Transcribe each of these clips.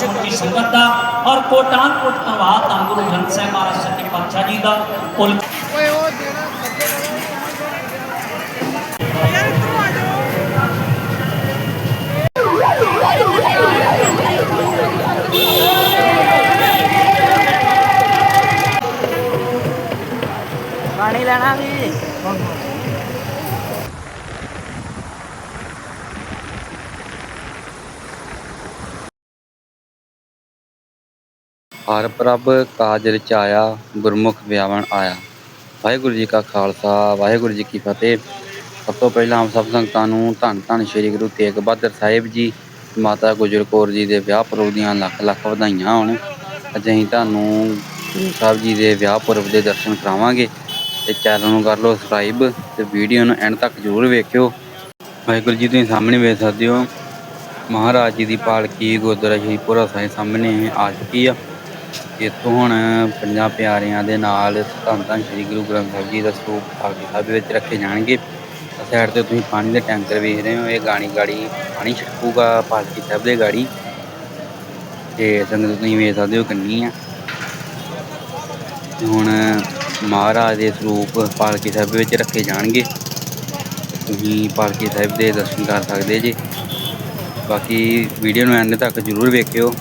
ਕੋਟੀ ਕੋਟੀ ਸ਼ੁਕਰ ਦਾ ਔਰ ਕੋਟਾਨ ਕੋਟ ਧੰਨਵਾਦ ਧੰਨ ਗੁਰੂ ਗ੍ਰੰਥ ਸਾਹਿਬ ਮਹਾਰਾਜ ਸੱਚੇ ਪਾਤਸ਼ਾਹ ਜੀ ਦਾ ਕੁੱਲ ਓਏ ਉਹ ਜਿਹੜਾ ਯਾਰ ਇੱਧਰੋਂ ਆ ਜਾਓ ਪਾਣੀ ਲੈਣਾ ਵੀ ਹਰ ਪ੍ਰਭ ਕਾਜ ਰਚਾਇਆ ਗੁਰਮੁਖ ਵਿਆਵਣ ਆਇਆ। ਵਾਹਿਗੁਰੂ ਜੀ ਕਾ ਖਾਲਸਾ, ਵਾਹਿਗੁਰੂ ਜੀ ਕੀ ਫਤਿਹ। ਸਭ ਤੋਂ ਪਹਿਲਾਂ ਆਪ ਸਭ ਸੰਗਤਾਂ ਨੂੰ ਧੰਨ ਧੰਨ ਸ੍ਰੀ ਗੁਰੂ ਤੇਗ ਬਹਾਦਰ ਸਾਹਿਬ ਜੀ, ਮਾਤਾ ਗੁਜਰ ਕੌਰ ਜੀ ਦੇ ਵਿਆਹ ਪੁਰਬ ਦੀਆਂ ਲੱਖ ਲੱਖ ਵਧਾਈਆਂ ਹੋਣ। ਅੱਜ ਅਸੀਂ ਤੁਹਾਨੂੰ ਗੁਰੂ ਸਾਹਿਬ ਜੀ ਦੇ ਵਿਆਹ ਪੁਰਬ ਦੇ ਦਰਸ਼ਨ ਕਰਾਵਾਂਗੇ। ਤੇ ਚੈਨਲ ਨੂੰ ਕਰ ਲਓ ਸਬਸਕ੍ਰਾਈਬ ਤੇ ਵੀਡੀਓ ਨੂੰ ਐਂਡ ਤੱਕ ਜ਼ਰੂਰ ਵੇਖਿਓ। ਵਾਹਿਗੁਰੂ ਜੀ, ਤੁਸੀਂ ਸਾਹਮਣੇ ਵੇਖ ਸਕਦੇ ਹੋ, ਮਹਾਰਾਜ ਜੀ ਦੀ ਪਾਲਕੀ ਗੁਰਦੁਆਰਾ ਸ਼ਹੀਦਪੁਰਾ ਸਾਹਿਬ ਸਾਹਮਣੇ ਆ ਚੁੱਕੀ ਆ। ਇੱਥੋਂ ਹੁਣ ਪੰਜਾਂ ਪਿਆਰਿਆਂ ਦੇ ਨਾਲ ਧੰਨ ਧੰਨ ਸ੍ਰੀ ਗੁਰੂ ਗ੍ਰੰਥ ਸਾਹਿਬ ਜੀ ਦਾ ਸਰੂਪ ਪਾਲਕੀ ਸਾਹਿਬ ਵਿੱਚ ਰੱਖੇ ਜਾਣਗੇ। ਸਾਈਡ ਤੇ ਤੁਸੀਂ ਪਾਣੀ ਦੇ ਟੈਂਕਰ ਵੇਖ ਰਹੇ ਹੋ, ਇਹ ਗਾਣੀ ਗਾੜੀ ਪਾਣੀ ਛਿੜਕੂਗਾ ਪਾਲਕੀ ਸਾਹਿਬ ਦੇ ਗਾੜੀ। ਤੇ ਸੰਗਤ ਤੁਸੀਂ ਵੇਖ ਸਕਦੇ ਹੋ ਕਿੰਨੀ ਆ। ਤੇ ਹੁਣ ਮਹਾਰਾਜ ਦੇ ਸਰੂਪ ਪਾਲਕੀ ਸਾਹਿਬ ਵਿੱਚ ਰੱਖੇ ਜਾਣਗੇ। ਤੁਸੀਂ ਪਾਲਕੀ ਸਾਹਿਬ ਦੇ ਦਰਸ਼ਨ ਕਰ ਸਕਦੇ ਜੀ। ਬਾਕੀ ਵੀਡੀਓ ਨੂੰ ਐਂਡ ਤੱਕ ਜ਼ਰੂਰ ਵੇਖਿਓ।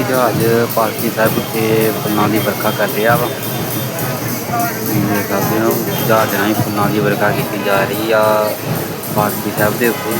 ਵਾਹਿਗੁਰੂ ਜਹਾਜ਼ ਪਾਲਕੀ ਸਾਹਿਬ ਉੱਤੇ ਫੁੱਲਾਂ ਦੀ ਵਰਖਾ ਕਰ ਰਿਹਾ ਵਾ। ਤੁਸੀਂ ਦੇਖ ਸਕਦੇ ਹੋ, ਜਹਾਜ਼ ਰਾਹੀਂ ਫੁੱਲਾਂ ਦੀ ਵਰਖਾ ਕੀਤੀ ਜਾ ਰਹੀ ਆ ਪਾਲਕੀ ਸਾਹਿਬ ਦੇ ਉੱਤੇ।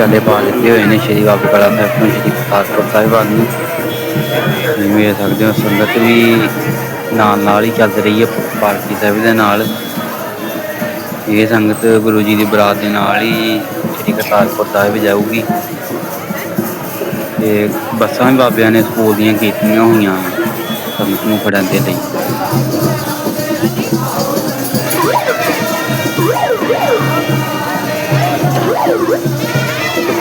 ਵਾਹਿਗੁਰੂ ਪਾ ਦਿੱਤੇ ਹੋਏ ਨੇ ਸ਼੍ਰੀ ਬਾਬਾ ਕਲਾ ਸਾਹਿਬ ਤੋਂ, ਸ਼੍ਰੀ ਕਰਤਾਰਪੁਰ ਸਾਹਿਬ ਨੂੰ। ਤੁਸੀਂ ਵੇਖ ਸਕਦੇ ਹੋ, ਸੰਗਤ ਵੀ ਨਾਲ ਨਾਲ ਹੀ ਚੱਲ ਰਹੀ ਹੈ ਪਾਲਕੀ ਸਾਹਿਬ ਦੇ ਨਾਲ। ਇਹ ਸੰਗਤ ਗੁਰੂ ਜੀ ਦੀ ਬਰਾਤ ਦੇ ਨਾਲ ਹੀ ਸ਼੍ਰੀ ਕਰਤਾਰਪੁਰ ਸਾਹਿਬ ਜਾਊਗੀ। ਤੇ ਬੱਸਾਂ ਵੀ ਬਾਬਿਆਂ ਨੇ ਸਕੂਲ ਦੀਆਂ ਕੀਤੀਆਂ ਹੋਈਆਂ, ਸੰਗਤ ਨੂੰ ਫੜਨ ਦੇ ਲਈ। Woo!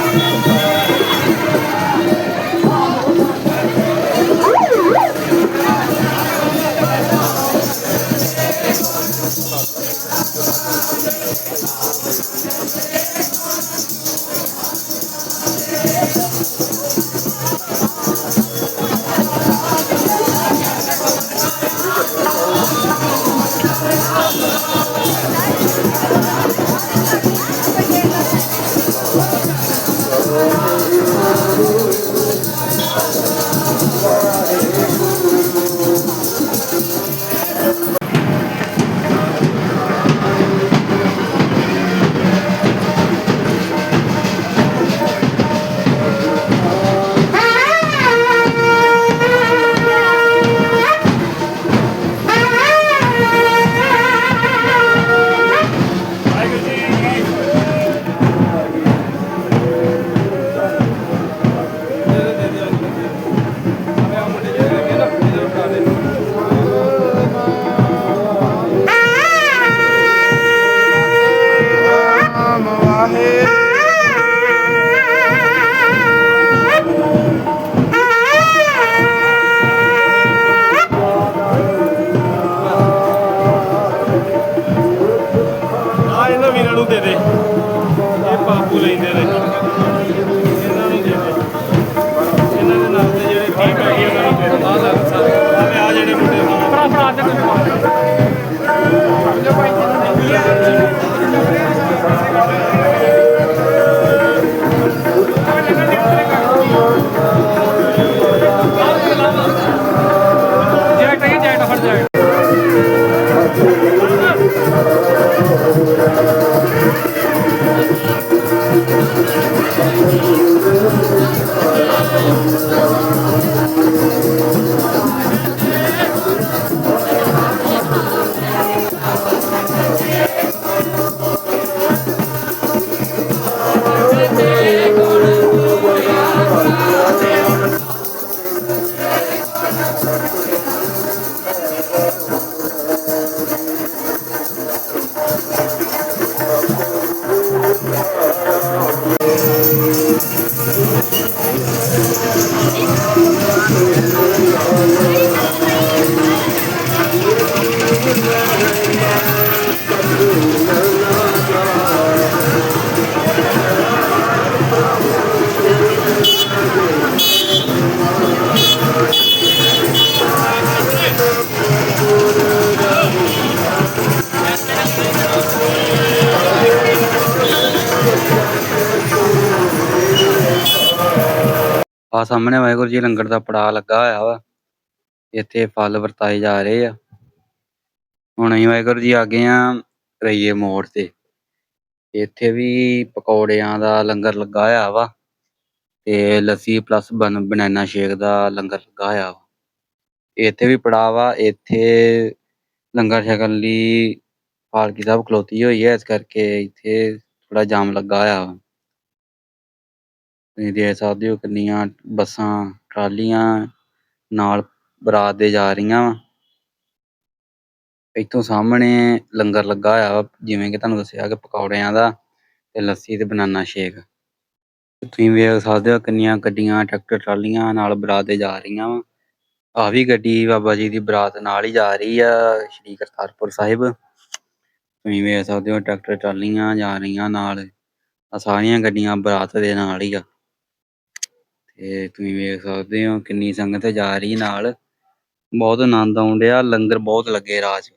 ਆ ਸਾਹਮਣੇ ਵਾਹਿਗੁਰੂ ਜੀ ਲੰਗਰ ਦਾ ਪੜਾਅ ਲੱਗਾ ਹੋਇਆ ਵਾ। ਇੱਥੇ ਫਲ ਵਰਤਾਏ ਜਾ ਰਹੇ ਆ। ਹੁਣ ਅਸੀਂ ਵਾਹਿਗੁਰੂ ਜੀ ਆ ਗਏ ਆ ਰਈਏ ਮੋੜ ਤੇ। ਇੱਥੇ ਵੀ ਪਕੌੜਿਆਂ ਦਾ ਲੰਗਰ ਲੱਗਾ ਹੋਇਆ ਵਾ ਤੇ ਲੱਸੀ ਪਲੱਸ ਬਨ, ਬਨਾਨਾ ਸ਼ੇਕ ਦਾ ਲੰਗਰ ਲੱਗਾ ਹੋਇਆ ਵਾ। ਇੱਥੇ ਵੀ ਪੜਾਅ ਵਾ। ਇੱਥੇ ਲੰਗਰ ਛਕਣ ਲਈ ਪਾਲਕੀ ਸਾਹਿਬ ਖਲੋਤੀ ਹੋਈ ਹੈ ਇਸ ਕਰਕੇ ਇੱਥੇ ਥੋੜਾ ਜਾਮ ਲੱਗਾ ਹੋਇਆ ਵਾ। ਤੁਸੀਂ ਦੇਖ ਸਕਦੇ ਹੋ ਕਿੰਨੀਆਂ ਬੱਸਾਂ, ਟਰਾਲੀਆਂ ਨਾਲ ਬਰਾਤ ਦੇ ਜਾ ਰਹੀਆਂ ਵਾ। ਇੱਥੋਂ ਸਾਹਮਣੇ ਲੰਗਰ ਲੱਗਾ ਹੋਇਆ ਵਾ, ਜਿਵੇਂ ਕਿ ਤੁਹਾਨੂੰ ਦੱਸਿਆ ਕਿ ਪਕੌੜਿਆਂ ਦਾ ਤੇ ਲੱਸੀ ਤੇ ਬਨਾਨਾ ਸ਼ੇਕ। ਤੁਸੀਂ ਵੇਖ ਸਕਦੇ ਹੋ ਕਿੰਨੀਆਂ ਗੱਡੀਆਂ, ਟਰੈਕਟਰ, ਟਰਾਲੀਆਂ ਨਾਲ ਬਰਾਤ ਦੇ ਜਾ ਰਹੀਆਂ ਵਾ। ਆ ਵੀ ਗੱਡੀ ਬਾਬਾ ਜੀ ਦੀ ਬਰਾਤ ਨਾਲ ਹੀ ਜਾ ਰਹੀ ਆ, ਸ਼੍ਰੀ ਕਰਤਾਰਪੁਰ ਸਾਹਿਬ। ਤੁਸੀਂ ਵੇਖ ਸਕਦੇ ਹੋ ਟਰੈਕਟਰ, ਟਰਾਲੀਆਂ ਜਾ ਰਹੀਆਂ ਨਾਲ। ਆ ਸਾਰੀਆਂ ਗੱਡੀਆਂ ਬਰਾਤ ਦੇ ਨਾਲ ਹੀ ਆ। ਤੇ ਤੁਸੀਂ ਵੇਖ ਸਕਦੇ ਹੋ ਕਿੰਨੀ ਸੰਗਤ ਜਾ ਰਹੀ ਨਾਲ। ਬਹੁਤ ਆਨੰਦ ਆਉਣ ਡਿਆ, ਲੰਗਰ ਬਹੁਤ ਲੱਗੇ ਰਾਹ 'ਚ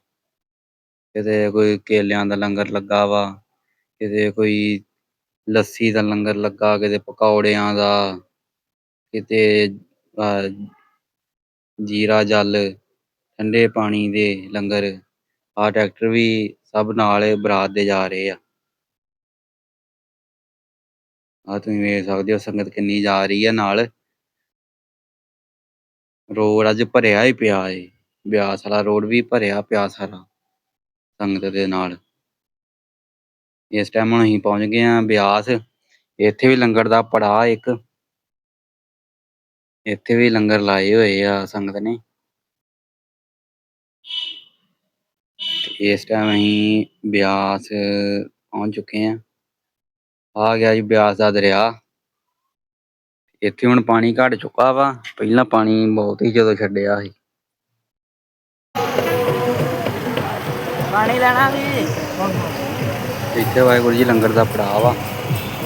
ਕਿਤੇ ਕੋਈ ਕੇਲਿਆਂ ਦਾ ਲੰਗਰ ਲੱਗਾ ਵਾ, ਕਿਤੇ ਕੋਈ ਲੱਸੀ ਦਾ ਲੰਗਰ ਲੱਗਾ, ਕਿਤੇ ਪਕੌੜਿਆਂ ਦਾ, ਕਿਤੇ, ਅਹ, ਜੀਰਾ ਜਲ, ਠੰਡੇ ਪਾਣੀ ਦੇ ਲੰਗਰ। ਆ ਟਰੈਕਟਰ ਵੀ ਸਭ ਨਾਲ ਬਰਾਤ ਦੇ ਜਾ ਰਹੇ ਆ। ਆ ਤੁਸੀਂ ਵੇਖ ਸਕਦੇ ਹੋ ਸੰਗਤ ਕਿੰਨੀ ਜਾ ਰਹੀ ਹੈ ਨਾਲ। ਰੋਡ ਅੱਜ ਭਰਿਆ ਹੀ ਪਿਆ ਏ। ਬਿਆਸ ਵਾਲਾ ਰੋਡ ਵੀ ਭਰਿਆ ਪਿਆ ਸਾਰਾ ਸੰਗਤ ਦੇ ਨਾਲ। ਇਸ ਟਾਈਮ ਹੁਣ ਅਸੀਂ ਪਹੁੰਚ ਗਏ ਹਾਂ ਬਿਆਸ। ਇੱਥੇ ਵੀ ਲੰਗਰ ਦਾ ਪੜਾ ਇੱਕ। ਇੱਥੇ ਵੀ ਲੰਗਰ ਲਾਏ ਹੋਏ ਆ ਸੰਗਤ ਨੇ। ਇਸ ਟਾਈਮ ਅਸੀਂ ਬਿਆਸ ਪਹੁੰਚ ਚੁੱਕੇ ਆ ਆ ਗਿਆ ਜੀ ਬਿਆਸ ਦਾ ਦਰਿਆ। ਇੱਥੇ ਹੁਣ ਪਾਣੀ ਘਟ ਚੁੱਕਾ ਵਾ। ਪਹਿਲਾਂ ਪਾਣੀ ਬਹੁਤ ਹੀ ਜਦੋਂ ਛੱਡਿਆ ਸੀ। ਪਾਣੀ ਲੈਣਾ ਵੀ। ਇੱਥੇ ਵਾਹਿਗੁਰੂ ਜੀ ਲੰਗਰ ਦਾ ਪੜਾਅ ਵਾ।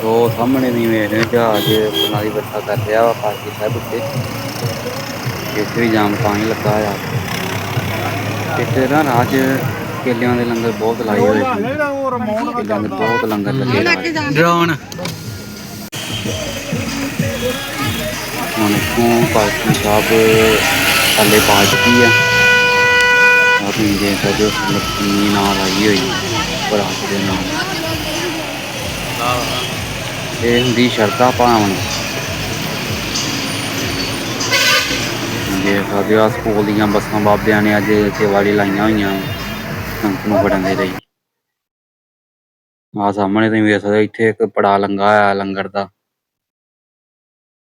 ਉਹ ਸਾਹਮਣੇ ਵੀ ਹੋ ਜਹਾਜ਼ ਫੁੱਲਾਂ ਦੀ ਵਰਖਾ ਕਰ ਰਿਹਾ ਵਾ ਪਾਲਕੀ ਸਾਹਿਬ ਉੱਤੇ। ਇੱਥੇ ਵੀ ਜਾਮ ਪਾਣੀ ਲੱਗਾ ਆ। ਇੱਥੇ ਨਾ ਰਾਜ ਕੇਲਿਆਂ ਦੇ ਲੰਗਰ ਬਹੁਤ ਲਾਏ ਹੋਏ ਸੀ। ਕੇਲਿਆਂ ਦੇ ਬਹੁਤ ਲੰਗਰ ਲੱਗੇ ਡਰੋਨ ਹੁਣ ਤੋਂ ਪਾਲਕੀ ਸਾਹਿਬ ਥੱਲੇ ਪਾ ਚੁੱਕੀ ਆ ਆਪ ਵੀ ਦੇ ਸਕਦੇ ਹੋ ਕਿੰਨੀ ਨਾਲ ਆਈ ਹੋਈ ਬਰਾਤ ਦੇ ਨਾਲ। ਇਹ ਹੁੰਦੀ ਸ਼ਰਧਾ ਭਾਵਨ। ਦੇ ਸਕਦੇ ਹੋ ਸਕੂਲ ਦੀਆਂ ਬੱਸਾਂ ਬਾਬਿਆਂ ਨੇ ਅੱਜ ਸੇਵਾ ਲਈ ਲਾਈਆਂ ਹੋਈਆਂ। ਨੂੰ ਫੜਨ ਦੇ ਲਈ ਆ ਸਾਹਮਣੇ ਤੁਸੀਂ ਵੇਖ ਸਕਦੇ ਹੋ, ਇੱਥੇ ਇੱਕ ਪੜਾ ਲੰਗਾ ਆ ਲੰਗਰ ਦਾ।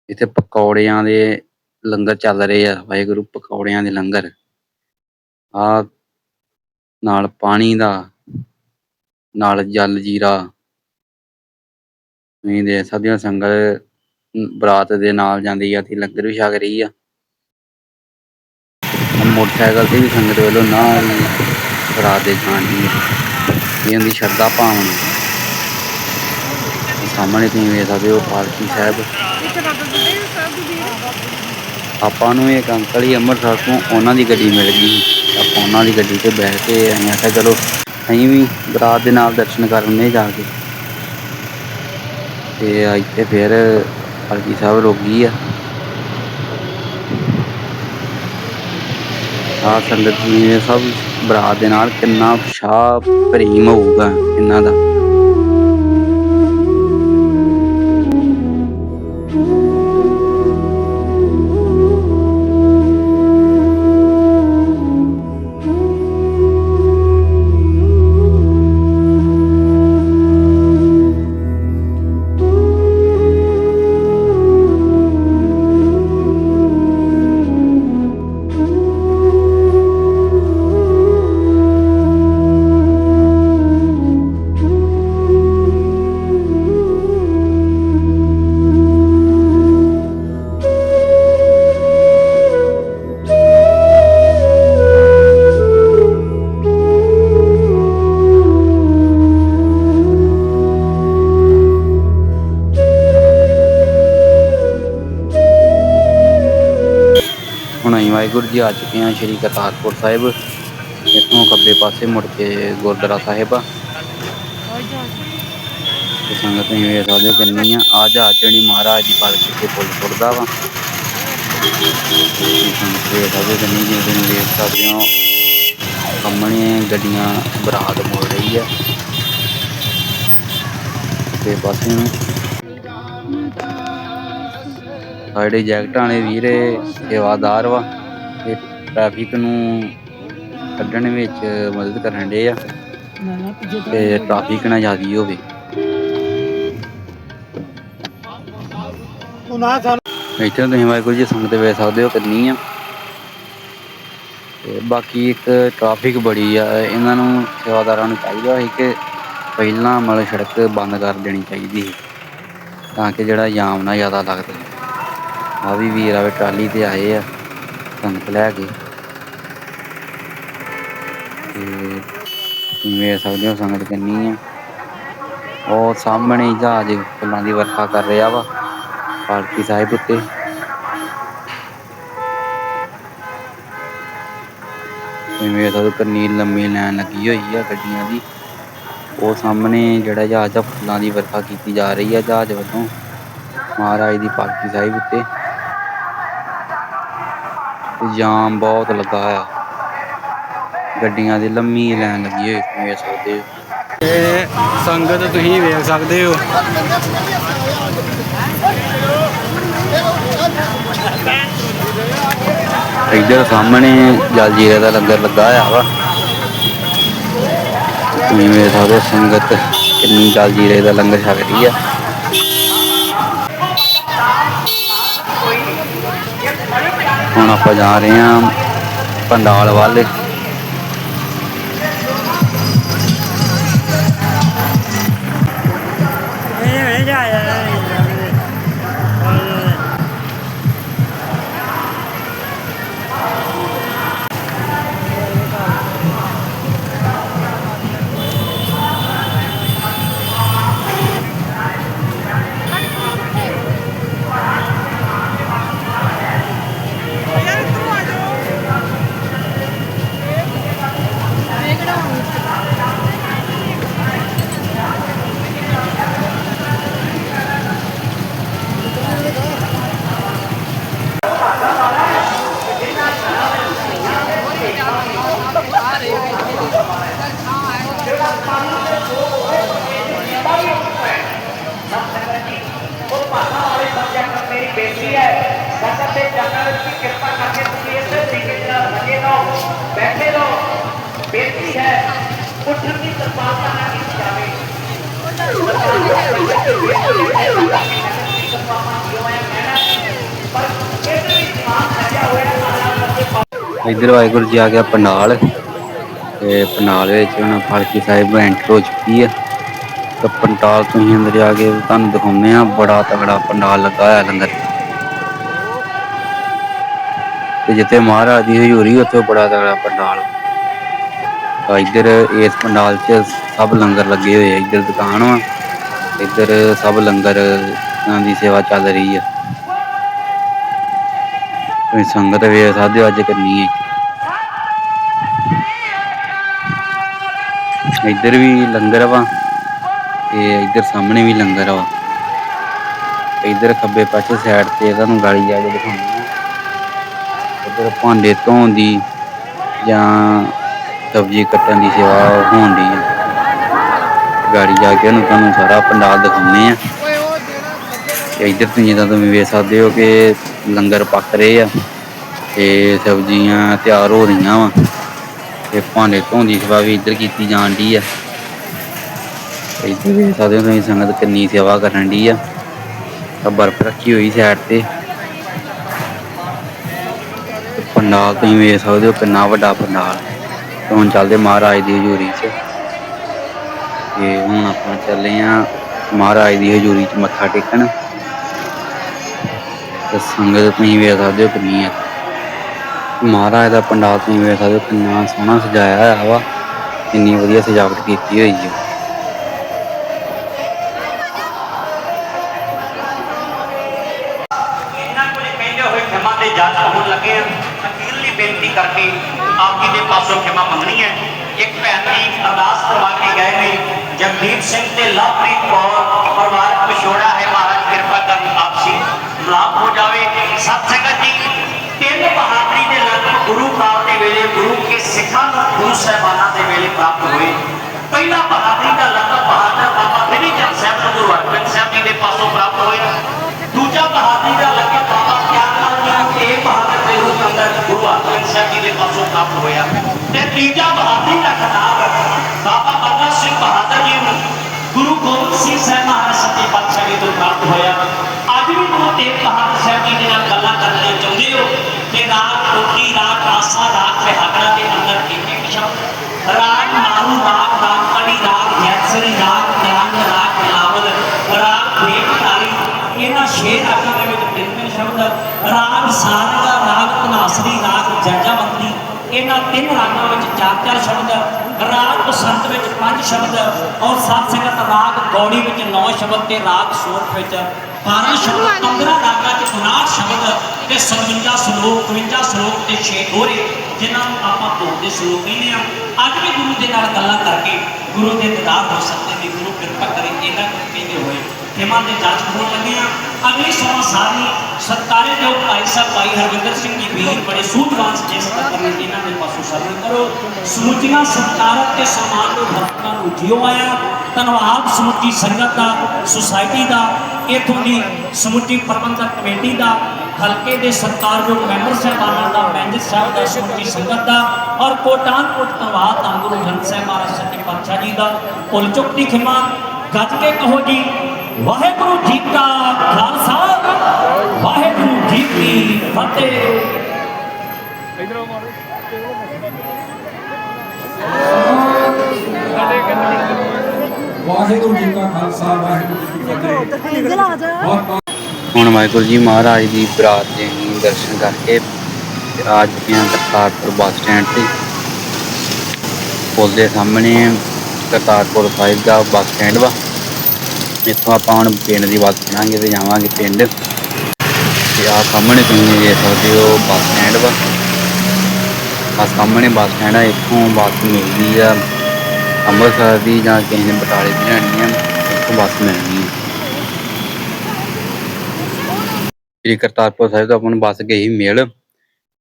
ਇੱਥੇ ਪਕੌੜਿਆਂ ਦੇ ਲੰਗਰ ਚੱਲ ਰਹੇ ਆ, ਵਾਹਿਗੁਰੂ, ਪਕੌੜਿਆਂ ਦੇ ਲੰਗਰ। ਆ ਨਾਲ ਪਾਣੀ ਦਾ, ਨਾਲ ਜਲ ਜੀਰਾ। ਤੁਸੀਂ ਦੇਖ ਸਕਦੇ ਹੋ, ਸੰਗਤ ਬਰਾਤ ਦੇ ਨਾਲ ਜਾਂਦੀ ਆ ਤੇ ਲੰਗਰ ਵੀ ਛਕ ਰਹੀ ਆ। ਮੋਟਰਸਾਈਕਲ ਤੇ ਵੀ ਸੰਗਤ ਵੱਲੋਂ ਨਾਲ ਰਾਤ ਦੇ ਖਾਣ ਦੀ ਇਹ ਹੁੰਦੀ ਸ਼ਰਧਾ ਭਾਵਨਾ ਸਾਹਮਣੇ ਤੁਸੀਂ ਵੇਖ ਸਕਦੇ ਹੋ ਪਾਲਕੀ ਸਾਹਿਬ। ਆਪਾਂ ਨੂੰ ਇੱਕ ਅੰਕਲ ਹੀ ਅੰਮ੍ਰਿਤਸਰ ਤੋਂ ਉਹਨਾਂ ਦੀ ਗੱਡੀ ਮਿਲ ਗਈ। ਸੀ। ਆਪਾਂ ਉਹਨਾਂ ਦੀ ਗੱਡੀ ਤੇ ਬੈਠ ਕੇ ਅਸੀਂ ਆਖਿਆ ਚਲੋ, ਅਸੀਂ ਵੀ ਬਰਾਤ ਦੇ ਨਾਲ ਦਰਸ਼ਨ ਕਰਨੇ ਜਾ ਕੇ। ਤੇ ਇੱਥੇ ਫਿਰ ਪਾਲਕੀ ਸਾਹਿਬ ਰੁਕ ਗਈ ਆ। ਆ ਸੰਗਤ ਜੀ ਇਹ ਸਭ ਬਰਾਤ ਦੇ ਨਾਲ ਕਿੰਨਾ ਉਤਸ਼ਾਹ ਪ੍ਰੇਮ ਹੋਊਗਾ ਇਹਨਾਂ ਦਾ। ਵਾਹਿਗੁਰੂ ਜੀ ਆ ਚੁੱਕੇ ਹਾਂ ਸ਼੍ਰੀ ਕਰਤਾਰਪੁਰ ਸਾਹਿਬ। ਇੱਥੋਂ ਖੱਬੇ ਪਾਸੇ ਮੁੜ ਕੇ ਗੁਰਦੁਆਰਾ ਸਾਹਿਬ ਆ। ਤੇ ਸੰਗਤ ਤੁਸੀਂ ਵੇਖ ਸਕਦੇ ਕਿੰਨੀ ਆ ਆ ਜਹਾਜ਼ ਜਿਹੜੀ ਮਹਾਰਾਜ ਦੀ ਪਾਲਕੀ ਤੇ ਪੁੱਲ ਛੁੱਟਦਾ ਵਾ। ਤੇ ਸੰਗਤ ਕਿੰਨੀ ਜੀ ਤੁਸੀਂ ਵੇਖ ਸਕਦੇ ਹੋ ਸਾਹਮਣੇ ਗੱਡੀਆਂ ਬਰਾਤ ਮੁੜ ਰਹੀ ਆ। ਤੇ ਪਾਸੇ ਨੂੰ। ਸਾਡੇ ਜੈਕਟਾਂ ਵਾਲੇ ਵੀਰੇ ਸੇਵਾਦਾਰ ਵਾ। ਟ੍ਰੈਫਿਕ ਨੂੰ ਕੱਢਣ ਵਿੱਚ ਮਦਦ ਕਰਨ ਦੇ ਆ। ਤੇ ਟ੍ਰੈਫਿਕ ਨਾ ਜ਼ਿਆਦੀ ਹੋਵੇ। ਇੱਥੇ ਤੁਸੀਂ ਵਾਹਿਗੁਰੂ ਜੀ ਸੰਗਤ ਵੇਖ ਸਕਦੇ ਹੋ ਕਿੰਨੀ ਆ। ਤੇ ਬਾਕੀ ਇੱਕ ਟ੍ਰੈਫਿਕ ਬੜੀ ਆ ਇਹਨਾਂ ਨੂੰ ਸੇਵਾਦਾਰਾਂ ਨੂੰ ਚਾਹੀਦਾ ਸੀ ਕਿ ਪਹਿਲਾਂ ਮਤਲਬ ਸੜਕ ਬੰਦ ਕਰ ਦੇਣੀ ਚਾਹੀਦੀ ਸੀ ਤਾਂ ਕਿ ਜਿਹੜਾ ਜਾਮ ਨਾ ਜ਼ਿਆਦਾ ਲੱਗਦਾ ਆ ਵੀ ਵੀਰ ਆਵੇ ਟਰਾਲੀ ਤੇ ਆਏ ਆ ਸੰਗਤ ਲੈ ਕੇ। ਤੇ ਤੁਸੀਂ ਵੇਖ ਸਕਦੇ ਹੋ ਸੰਗਤ ਕਿੰਨੀ ਆ। ਉਹ ਸਾਹਮਣੇ ਹੀ ਜਹਾਜ਼ ਫੁੱਲਾਂ ਦੀ ਵਰਖਾ ਕਰ ਰਿਹਾ ਵਾ, ਪਾਲਕੀ ਸਾਹਿਬ ਉੱਤੇ। ਤੁਸੀਂ ਵੇਖ ਸਕਦੇ ਹੋ ਕਿੰਨੀ ਲੰਮੀ ਲਾਈਨ ਲੱਗੀ ਹੋਈ ਆ ਗੱਡੀਆਂ ਦੀ। ਉਹ ਸਾਹਮਣੇ ਜਿਹੜਾ ਜਹਾਜ਼ ਆ, ਫੁੱਲਾਂ ਦੀ ਵਰਖਾ ਕੀਤੀ ਜਾ ਰਹੀ ਆ ਜਹਾਜ਼ ਵੱਲੋਂ। ਮਹਾਰਾਜ ਦੀ ਪਾਲਕੀ ਸਾਹਿਬ ਉੱਤੇ। ਤੇ ਜਾਮ ਬਹੁਤ ਲੱਗਾ ਆ। ਗੱਡੀਆਂ ਦੀ ਲੰਮੀ ਲਾਈਨ ਲੱਗੀ ਹੋਈ ਤੁਸੀਂ ਵੇਖ ਸਕਦੇ ਹੋ। ਸੰਗਤ ਤੁਸੀਂ ਵੇਖ ਸਕਦੇ ਹੋ। ਇੱਧਰ ਸਾਹਮਣੇ ਜਲਜੀਰੇ ਦਾ ਲੰਗਰ ਲੱਗਾ ਆ ਵਾ। ਤੁਸੀਂ ਵੇਖ ਸਕਦੇ ਹੋ ਸੰਗਤ ਕਿੰਨੀ ਜਲਜੀਰੇ ਦਾ ਲੰਗਰ ਛਕ ਰਹੀ ਆ। ਹੁਣ ਆਪਾਂ ਜਾ ਰਹੇ ਆ ਪੰਡਾਲ ਵਾਲੇ। ਉੱਠਣ ਦੀ ਕਿਰਪਾਲਤਾ ਨਾ ਕੀਤੀ ਜਾਵੇ। ਪਰ ਵਾਹਿਗੁਰੂ ਜੀ ਆ ਗਿਆ ਪੰਡਾਲ ਤੇ ਪੰਡਾਲ ਵਿੱਚ ਹੁਣ ਫਲਕੀ ਸਾਹਿਬ ਐਂਟਰ ਹੋ ਚੁੱਕੀ ਹੈ ਤੇ ਪੰਡਾਲ ਤੁਸੀਂ ਅੰਦਰ ਆ ਕੇ ਤੁਹਾਨੂੰ ਦਿਖਾਉਂਦੇ ਆ, ਬੜਾ ਤਗੜਾ ਪੰਡਾਲ ਲੱਗਾ ਹੋਇਆ ਲੰਗਰ ਤੇ ਜਿੱਥੇ ਮਹਾਰਾਜ ਦੀ ਹਜ਼ੂਰੀ, ਉੱਥੇ ਬੜਾ ਤਗੜਾ ਪੰਡਾਲ। ਇੱਧਰ ਇਸ ਪੰਡਾਲ 'ਚ ਸਭ ਲੰਗਰ ਲੱਗੇ ਹੋਏ ਆ। ਇੱਧਰ ਦੁਕਾਨ ਵਾ, ਇੱਧਰ ਸਭ ਲੰਗਰ ਦੀ ਸੇਵਾ ਚੱਲ ਰਹੀ ਆ। ਤੁਸੀਂ ਸੰਗਤ ਵੇਖ ਸਕਦੇ ਅੱਜ ਕਿੰਨੀ ਹੈ ਇੱਧਰ ਵੀ ਲੰਗਰ ਵਾ ਤੇ ਇੱਧਰ ਸਾਹਮਣੇ ਵੀ ਲੰਗਰ ਵਾ। ਇੱਧਰ ਖੱਬੇ ਪਾਸੇ ਸਾਈਡ ਤੇ ਤੁਹਾਨੂੰ ਗਾਲੀ ਜਾ ਕੇ ਦਿਖਾਉਂਦੇ ਇੱਧਰ ਭਾਂਡੇ ਧੋਣ ਦੀ ਜਾਂ ਸਬਜ਼ੀ ਕੱਟਣ ਦੀ ਸੇਵਾ ਹੋਣ ਦੀ ਹੈ ਗਾੜੀ ਜਾ ਕੇ ਉਹਨੂੰ ਤੁਹਾਨੂੰ ਸਾਰਾ ਪੰਡਾਲ ਦਿਖਾਉਂਦੇ ਆ। ਤੇ ਇੱਧਰ ਤੁਸੀਂ ਜਿੱਦਾਂ ਤੁਸੀਂ ਵੇਖ ਸਕਦੇ ਹੋ ਕਿ ਲੰਗਰ ਪੱਕ ਰਹੇ ਆ ਤੇ ਸਬਜ਼ੀਆਂ ਤਿਆਰ ਹੋ ਰਹੀਆਂ ਵਾ ਤੇ ਭਾਂਡੇ ਧੋਣ ਦੀ ਸੇਵਾ ਵੀ ਇੱਧਰ ਕੀਤੀ ਜਾਣ ਦੀ ਆ। ਇੱਧਰ ਵੇਖ ਸਕਦੇ ਹੋ ਤੁਸੀਂ ਸੰਗਤ ਕਿੰਨੀ ਸੇਵਾ ਕਰਨ ਦੀ ਆ। ਆ ਬਰਫ਼ ਰੱਖੀ ਹੋਈ ਸਾਈਡ ਤੇ ਪੰਡਾਲ ਤੁਸੀਂ ਵੇਖ ਸਕਦੇ ਹੋ ਕਿੰਨਾ ਵੱਡਾ ਪੰਡਾਲ। ਤੇ ਹੁਣ ਚੱਲਦੇ ਮਹਾਰਾਜ ਦੀ ਹਜ਼ੂਰੀ 'ਚ। ਤੇ ਹੁਣ ਆਪਾਂ ਚੱਲੇ ਆ ਮਹਾਰਾਜ ਦੀ ਹਜ਼ੂਰੀ 'ਚ ਮੱਥਾ ਟੇਕਣ। ਤੇ ਸੰਗਤ ਤੁਸੀਂ ਵੇਖ ਸਕਦੇ ਹੋ ਕਿੰਨੀ ਹੈ ਮਹਾਰਾਜ ਦਾ ਪੰਡਾਲ ਤੁਸੀਂ ਵੇਖ ਸਕਦੇ ਹੋ ਕਿੰਨਾ ਸੋਹਣਾ ਸਜਾਇਆ ਹੋਇਆ ਵਾ। ਕਿੰਨੀ ਵਧੀਆ ਸਜਾਵਟ ਕੀਤੀ ਹੋਈ ਹੈ ਇਹਨਾਂ ਕੋਲ ਕਹਿੰਦੇ ਹੋਏ ਖਿਮਾ ਦੇ ਜੱਜ ਹੋਣ ਲੱਗੇ ਆ। ਅਖੀਰਲੀ ਬੇਨਤੀ ਕਰਕੇ ਆਪ ਜੀ ਦੇ ਪਾਸੋਂ ਖਿਮਾ ਮੰਗਣੀ ਹੈ। ਇੱਕ ਭੈਣ ਦੀ ਅਰਦਾਸ ਕਰਵਾ ਕੇ ਗਏ ਨੇ ਜਗਦੀਪ ਸਿੰਘ ਤੇ ਲਵਪ੍ਰੀਤ ਕੌਰ। ਪਰਿਵਾਰ ਵਿਛੋੜਾ ਹੈ, ਮਹਾਰਾਜ ਕਿਰਪਾ ਕਰਨ ਆਪਸੀ ਮਿਲਾਪ ਹੋ ਜਾਵੇ। ਸਤ ਸੰਗਤ ਜੀ, ਤਿੰਨ ਬਹਾਦਰੀ ਦੇ ਲਫ਼ਜ਼ ਗੁਰੂ ਕਾਲ ਦੇ ਵੇਲੇ ਗੁਰੂ ਕੇ ਸਿੱਖਾਂ ਨੂੰ ਗੁਰੂ ਸਾਹਿਬਾਨਾਂ ਦੇ ਵੇਲੇ ਪ੍ਰਾਪਤ ਹੋਏ। ਪਹਿਲਾ ਬਹਾਦਰੀ ਦਾ ਲਫ਼ਜ਼ ਬਹਾਦਰ ਬਾਬਾ ਫਰੀ ਚੰਦ ਸਾਹਿਬ ਨੂੰ ਗੁਰੂ ਅਰਜਨ ਸਾਹਿਬ ਜੀ ਦੇ ਪਾਸੋਂ ਪ੍ਰਾਪਤ ਹੋਇਆ ਦੂਜਾ ਬਹਾਦਰੀ ਦਾ ਗੁਰੂ ਜੀ ਦੇ ਪਾਸੋਂ ਪ੍ਰਾਪਤ ਹੋਇਆ। ਤੇ ਤੀਜਾ ਬਹਾਦਰੀ ਦਾ ਖਿਤਾਬ ਬਾਬਾ ਬੰਦਾ ਸਿੰਘ ਬਹਾਦਰ ਜੀ ਨੂੰ ਤਿੰਨ ਰਾਗਾਂ ਵਿੱਚ ਚਾਰ ਚਾਰ ਸ਼ਬਦ ਰਾਗ ਬਸੰਤ ਵਿੱਚ ਪੰਜ ਸ਼ਬਦ ਔਰ ਸਤ ਸੰਗਤ ਰਾਗ ਗੌੜੀ ਵਿੱਚ 9 ਸ਼ਬਦ ਤੇ ਰਾਗ ਸੋਟ ਵਿੱਚ 12 ਸ਼ਬਦ 15 ਰਾਗਾਂ ਚ 59 ਸ਼ਬਦ ਤੇ 57 ਸ਼ਲੋਕ 52 ਸ਼ਲੋਕ ਤੇ 6 ਦੋਹਰੇ ਜਿਨ੍ਹਾਂ ਨੂੰ ਆਪਾਂ ਧੋਣ ਦੇ ਸ਼ਲੋਕ ਕਹਿੰਦੇ ਆ ਅੱਜ ਵੀ ਗੁਰੂ ਦੇ ਨਾਲ ਗੱਲਾਂ ਕਰਕੇ ਗੁਰੂ ਦੇ ਦਿਦਾਰ ਹੋ ਸਕਦੇ ਨੇ ਗੁਰੂ ਕਿਰਪਾ ਕਰੇ ਇਹਨਾਂ ਨੂੰ ਕਹਿੰਦੇ ਹੋਏ। ਖਿਮਾ ਦੇ ਜਾਂਚ ਹੋਣ ਲੱਗੇ ਆ। ਅਗਲੀ ਸੋਮਾ ਸਾਰੀ ਸਤਕਾਰੇ ਜੋ ਭਾਈ ਸਾਹਿਬ, ਭਾਈ ਹਰਵਿੰਦਰ ਸਿੰਘ ਜੀ ਵੀਰ ਬੜੇ ਸੂਝਵਾਨ ਸਜੇ ਸਤਕਾਰ ਨੇ ਇਹਨਾਂ ਦੇ ਪਾਸੋਂ ਸਰਵ ਕਰੋ। ਸਮੁੱਚੀਆਂ ਸਤਕਾਰਤ ਤੇ ਸਨਮਾਨ ਨੂੰ ਭਗਤਾਂ ਨੂੰ ਜਿਉ ਆਇਆ। ਧੰਨਵਾਦ ਸਮੁੱਚੀ ਸੰਗਤ ਦਾ, ਸੁਸਾਇਟੀ ਦਾ, ਇਥੋਂ ਦੀ ਸਮੁੱਚੀ ਪ੍ਰਬੰਧਕ ਕਮੇਟੀ ਦਾ, ਹਲਕੇ ਦੇ ਸਰਕਾਰਯੋਗ ਮੈਂਬਰ ਸਾਹਿਬਾਨਾਂ ਦਾ ਮੈਨੇਜਰ ਸਾਹਿਬ ਦਾ, ਸਮੁੱਚੀ ਸੰਗਤ ਦਾ, ਔਰ ਕੋਟਾਨਕੋਟ ਧੰਨਵਾਦ ਧੰਨ ਗੁਰੂ ਗ੍ਰੰਥ ਸਾਹਿਬ ਮਹਾਰਾਜ ਸੱਚੇ ਪਾਤਸ਼ਾਹ ਜੀ ਦਾ। ਭੁੱਲ ਚੁੱਕ ਦੀ ਖਿਮਾ, ਗੱਜ ਕੇ ਕਹੋ ਜੀ ਵਾਹਿਗੁਰੂ ਜੀ ਕਾ ਖਾਲਸਾ ਵਾਹਿਗੁਰੂ ਜੀ ਕੀ ਫਤਿਹ। ਇਧਰੋਂ ਮਾਰੋ ਵਾਹਿਗੁਰੂ ਜੀ ਕਾ ਖਾਲਸਾ ਵਾਹਿਗੁਰੂ ਜੀ ਕੀ ਫਤਿਹ। ਹੁਣ ਵਾਹਿਗੁਰੂ ਜੀ ਮਹਾਰਾਜ ਦੀ ਬਰਾਤ ਦੇ ਦਰਸ਼ਨ ਕਰਕੇ ਆ ਚੁੱਕੇ ਹਾਂ ਕਰਤਾਰਪੁਰ ਬੱਸ ਸਟੈਂਡ ਤੇ। ਪੁਲ ਦੇ ਸਾਹਮਣੇ ਕਰਤਾਰਪੁਰ ਸਾਹਿਬ ਦਾ ਬੱਸ ਸਟੈਂਡ ਵਾ। ਇੱਥੋਂ ਆਪਾਂ ਹੁਣ ਪਿੰਡ ਦੀ ਬੱਸ ਫੜਾਂਗੇ ਤੇ ਜਾਵਾਂਗੇ ਪਿੰਡ। ਤੇ ਆ ਸਾਹਮਣੇ ਤੁਸੀਂ ਦੇਖ ਸਕਦੇ ਹੋ ਬੱਸ ਸਟੈਂਡ ਵਾ। ਆ ਸਾਹਮਣੇ ਬੱਸ ਸਟੈਂਡ ਆ, ਇੱਥੋਂ ਬੱਸ ਮਿਲਦੀ ਆ। ਅੰਮ੍ਰਿਤਸਰ ਦੀ ਜਾਂ ਕਿਸੇ ਨੇ ਬਟਾਲੇ ਦੀ ਲੈਣੀ ਆ, ਇੱਥੋਂ ਬੱਸ ਮਿਲਣੀ ਸ੍ਰੀ ਕਰਤਾਰਪੁਰ ਸਾਹਿਬ ਤੋਂ ਆਪਾਂ ਨੂੰ ਬੱਸ ਗਈ ਮਿਲ।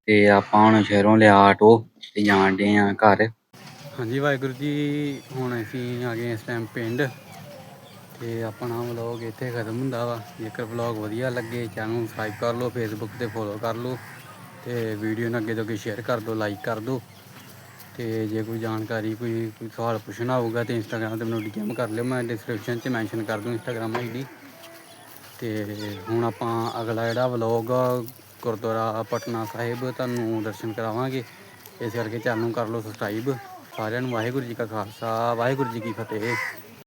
ਤੇ ਆਪਾਂ ਹੁਣ ਸ਼ਹਿਰੋਂ ਲਿਆ ਆਟੋ ਤੇ ਜਾਣ ਡੇ ਆ ਘਰ। ਹਾਂਜੀ, ਵਾਹਿਗੁਰੂ ਜੀ, ਹੁਣ ਅਸੀਂ ਆ ਗਏ ਇਸ ਟਾਈਮ ਪਿੰਡ। ਤੇ ਆਪਣਾ ਵਲੌਗ ਇੱਥੇ ਖਤਮ ਹੁੰਦਾ ਵਾ। ਜੇਕਰ ਵਲੌਗ ਵਧੀਆ ਲੱਗੇ ਚੈਨਲ ਨੂੰ ਸਬਸਕ੍ਰਾਈਬ ਕਰ ਲਓ ਫੇਸਬੁੱਕ ਤੇ ਫੋਲੋ ਕਰ ਲਓ ਤੇ ਵੀਡੀਓ ਨੂੰ ਅੱਗੇ ਤੋਂ ਅੱਗੇ ਸ਼ੇਅਰ ਕਰ ਦਿਓ ਲਾਈਕ ਕਰ ਦਿਓ। ਤੇ ਜੇ ਕੋਈ ਜਾਣਕਾਰੀ, ਕੋਈ ਕੋਈ ਸਵਾਲ ਪੁੱਛਣਾ ਹੋਊਗਾ ਤੇ ਇੰਸਟਾਗ੍ਰਾਮ ਤੇ ਮੈਨੂੰ ਡੀਐਮ ਕਰ ਲਿਓ। ਮੈਂ ਡਿਸਕ੍ਰਿਪਸ਼ਨ 'ਚ ਮੈਂਸ਼ਨ ਕਰ ਦੂੰ ਇੰਸਟਾਗ੍ਰਾਮ ਆਈਡੀ ਤੇ ਹੁਣ ਆਪਾਂ ਅਗਲਾ ਜਿਹੜਾ ਵਲੌਗ ਗੁਰਦੁਆਰਾ ਪਟਨਾ ਸਾਹਿਬ, ਤੁਹਾਨੂੰ ਦਰਸ਼ਨ ਕਰਾਵਾਂਗੇ। ਇਸ ਕਰਕੇ ਚੈਨਲ ਨੂੰ ਕਰ ਲਓ ਸਬਸਕ੍ਰਾਈਬ ਸਾਰਿਆਂ ਨੂੰ ਵਾਹਿਗੁਰੂ ਜੀ ਕਾ ਖਾਲਸਾ, ਵਾਹਿਗੁਰੂ ਜੀ ਕੀ ਫਤਿਹ।